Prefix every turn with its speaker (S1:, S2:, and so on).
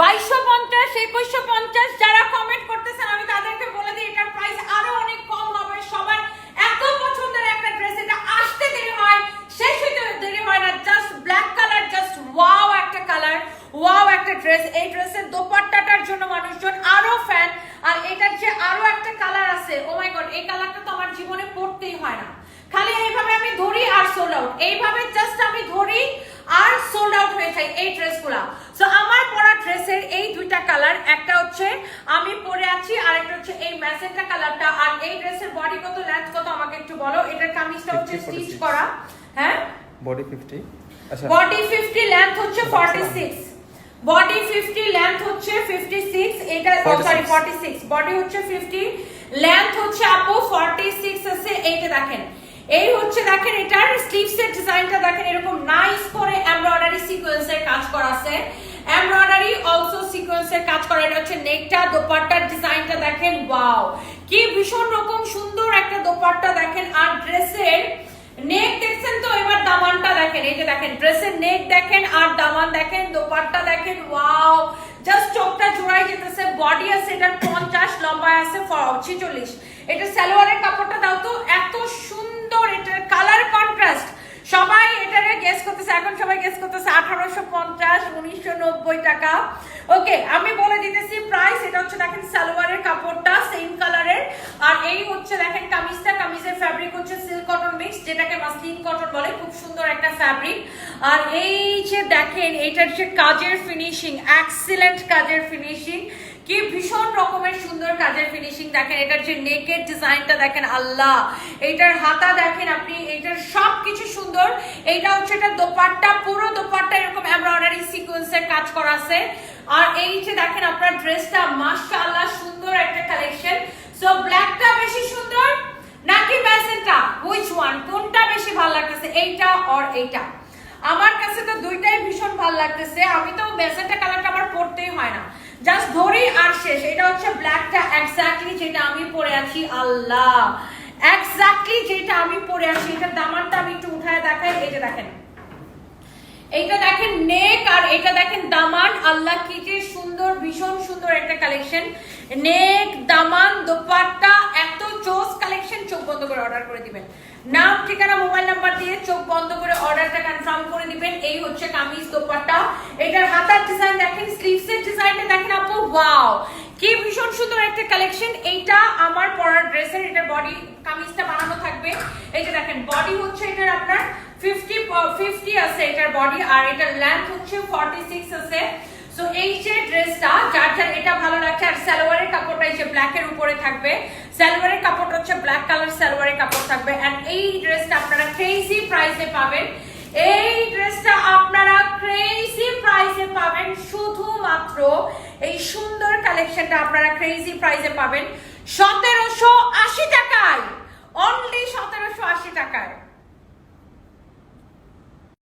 S1: বাইশশো পঞ্চাশ, একুশশো পঞ্চাশ যারা কমেন্ট করতেছেন, আমি তাদেরকে বলে দিই, এটার প্রাইস আরও অনেক কম হবে। সবার এত পছন্দের একটা ড্রেস এটা আসতে দেরি হয়, শেষ হইতে দেরি হয় না just black colour just wow একটা কালার ওয়াও একটা ড্রেস এই ড্রেসের দোপাট্টাটার জন্য মানুষজন আরও ফ্যান আর এটার যে আরও একটা কালার আছে ও মাই গড এই কালারটা তো আমার জীবনে পড়তেই হয় না। খালি এইভাবে আমি ধরি আর সোল্ড আউট এইভাবে জাস্ট সোল্ড আউট হয়ে যায় এই ড্রেসগুলা। সো আমার পরা ড্রেসের এই দুইটা কালার একটা হচ্ছে আমি পরে আছি আর একটা হচ্ছে এই ম্যাজেন্টা কালারটা আর এই ড্রেসের বডি কত লেন্থ কত আমাকে একটু বলো। এটার কামিজটা হচ্ছে স্টিচ করা। হ্যাঁ?
S2: বডি ফিফটি আচ্ছা।
S1: বডি 50 লেন্থ হচ্ছে 46 বডি 50 লেন্থ হচ্ছে 56 এটা সরি 46 বডি হচ্ছে 50 লেন্থ হচ্ছে আপু 46 আছে এইটা দেখেন এই হচ্ছে দেখেন এটার স্লিভস এর ডিজাইনটা দেখেন এরকম নাইস করে এমব্রয়ডারি সিকোয়েন্সের কাজ করা আছে। এমব্রয়ডারি অলসো সিকোয়েন্সের কাজ করা, এটা হচ্ছে নেকটা দোপাট্টার ডিজাইনটা দেখেন ওয়াও কি ভীষণ রকম সুন্দর একটা দোপাট্টা দেখেন, আর ড্রেসের নেক দেখছেন তো? এবার দামানটা দেখেন, এই যে দেখেন ড্রেসের নেক দেখেন, আর দামান দেখেন, দোপাট্টা দেখেন ওয়াও জাস্ট চোখটা জোড়াই যেতেছে বডি আছে এটার পঞ্চাশ, লম্বায় আছে ছিচল্লিশ। এটা সালোয়ারের কাপড়টা দাও তো, এত সুন্দর এটার কালার কন্ট্রাস্ট সবাই এটারে গেস করতেছে, এখন সবাই গেস করতেছে আঠারোশো পঞ্চাশ, উনিশশো নব্বই টাকা। ওকে আমি বলে দিতেছি প্রাইস এটা হচ্ছে দেখেন সালোয়ারের কাপড়টা সেম কালারের আর এই হচ্ছে দেখেন কামিজটা, কামিজের ফ্যাব্রিক হচ্ছে সিল্ক কটন মিক্স যেটাকে মাসলিন কটন বলে, খুব সুন্দর একটা ফ্যাব্রিক আর এই যে দেখেন, এটার যে কাজের ফিনিশিং এক্সিলেন্ট কাজের ফিনিশিং কি ভীষণ রকমের সুন্দর কাজের ফিনিশিং দেখেন। এটার যে নেকের ডিজাইনটা দেখেন, আল্লাহ! এইটার হাতা দেখেন আপনি, এইটার সব কিছু সুন্দর। এইটা হচ্ছে এটা দোপাট্টা, পুরো দোপাট্টা এরকম এমব্রয়ডারি সিকোয়েন্সের কাজ করা আছে। আর এই যে দেখেন আপনার ড্রেসটা মাশাআল্লাহ, সুন্দর একটা কালেকশন সো ব্ল্যাকটা বেশি সুন্দর? নাকি ম্যাজেন্টা হুইচ ওয়ান কোনটা বেশি ভালো লাগতেছে? এইটা অর এইটা? আমার কাছে তো দুইটাই ভীষণ ভালো লাগতেছে। আমি তো ম্যাজেন্টা কালারটা আমার পরতেই হয় শেষ। এটা হচ্ছে ব্ল্যাকটা এক্স্যাক্টলি যেটা আমি পরে আছি, আল্লাহ। এক্স্যাক্টলি যেটা আমি পরে আছি এটার দামানটা আমি একটু উঠায় দেখাই, এই যে দেখেন। এইটা দেখেন নেক আর এটা দেখেন দামান। আল্লাহ কি যে সুন্দর, ভীষণ সুন্দর একটা কালেকশন নেক, দামান, দোপাট্টা, এত চোস কালেকশন চোখ বন্ধ করে অর্ডার করে দিবেন। নাম, ঠিকানা, মোবাইল নাম্বার দিয়ে চোখ বন্ধ করে অর্ডারটা কনফার্ম করে দিবেন। এই হচ্ছে কামিজ দোপাট্টা। এটার হাতার ডিজাইন দেখেন স্লিভস এর ডিজাইনটা দেখেন আপু। ওয়াও কি ভীষণ সুন্দর একটা কালেকশন এইটা আমার পরার ড্রেসের এটার বডি কামিজটা বানানো থাকবে। এই যে দেখেন বডি হচ্ছে এটার আপনার ফিফটি ফিফটি আছে এটার বডি আর এটার লেন্থ হচ্ছে ফর্টি সিক্স আছে। সো এই যে ড্রেসটা যার যার এটা ভালো লাগছে, আর সালোয়ারের কাপড়টা এই যে ব্ল্যাক এর উপরে থাকবে। সালোয়ারের কাপড়টা হচ্ছে ব্ল্যাক কালার সালোয়ারের কাপড় থাকবে। ক্রেজি প্রাইসে পাবেন। এই ড্রেসটা আপনারা ক্রেজি প্রাইসে পাবেন। শুধুমাত্র এই সুন্দর কালেকশনটা আপনারা ক্রেজি প্রাইসে পাবেন।